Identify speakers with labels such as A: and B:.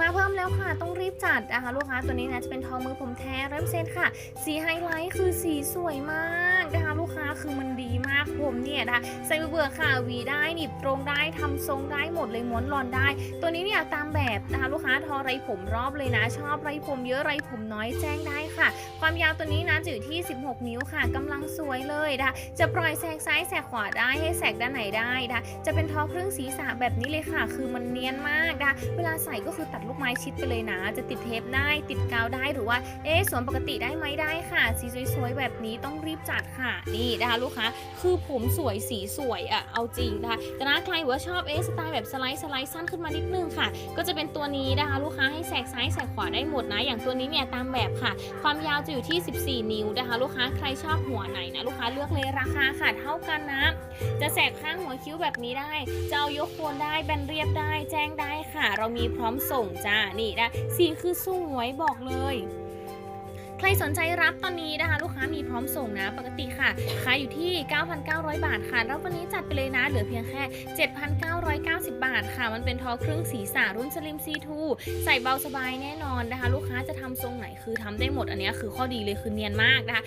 A: มาเพิ่มแล้วค่ะ ต้องรีบจัดนะคะลูกค้าตัวนี้นะจะเป็นทองมือผมแท้ร้อยเปอร์เซ็นต์ค่ะ สีไฮไลท์คือสีสวยมาก คือมันดีมากผมเนี่ยนะคะใส่เบื่อๆค่ะวีได้หนีบตรงได้ทำทรงได้หมดเลยม้วนรอนได้ ตัวนี้เนี่ยตามแบบนะคะลูกค้าทอไรผมรอบเลยนะ ชอบไรผมเยอะไรผมน้อยแจ้งได้ค่ะ ความยาวตัวนี้นะจะอยู่ที่ 16 นิ้วค่ะกำลังสวยเลยนะคะจะปล่อยแสกซ้ายแสกขวาได้ให้แสกด้านไหนได้นะคะจะเป็นทอครื่งศีรษะแบบนี้เลยค่ะ คือมันเนียนมากนะคะเวลาใส่ก็คือตัดลูกไม้ชิดไปเลยนะ จะติดเทปได้ติดกาวได้หรือว่าเอ๊สวมปกติได้ไหมได้ค่ะสีสวยๆแบบนี้ต้องรีบจัดค่ะนี่นะคะลูกค้าคือผมสวยสีสวยอะเอาจริงนะคะแต่ถ้าใครว่าชอบเอสไตล์แบบสไลด์สไลด์สั้นขึ้นมานิดนึงค่ะ ก็จะเป็นตัวนี้นะคะ ลูกค้าให้แสกซ้ายแสกขวาได้หมดนะ อย่างตัวนี้เนี่ยตามแบบค่ะ ความยาวจะอยู่ที่ 14 นิ้วนะคะ ลูกค้าใครชอบหัวไหนนะลูกค้าเลือกเลยราคาค่ะเท่ากันนะ จะแสกข้างหัวคิ้วแบบนี้ได้ จะเอายกโคนได้แบนเรียบได้ แจ้งได้ค่ะ เรามีพร้อมส่งจ้านี่นะสีคือสวยบอกเลยใครสนใจรับตอนนี้นะคะ ลูกค้ามี ร้อมส่งนะ ปกติค่ะขายอยู่ที่ 9,900 บาทค่ะ แล้ววันนี้จัดไปเลยนะ เหลือเพียงแค่ 7,990 บาทค่ะ มันเป็นทอครึ่งศีรษะรุ่นสลิมซี2ใส่เบาสบายแน่นอนนะคะ ลูกค้าจะทำทรงไหนคือทำได้หมดอันนี้คือข้อดีเลยคือเนียนมากนะคะ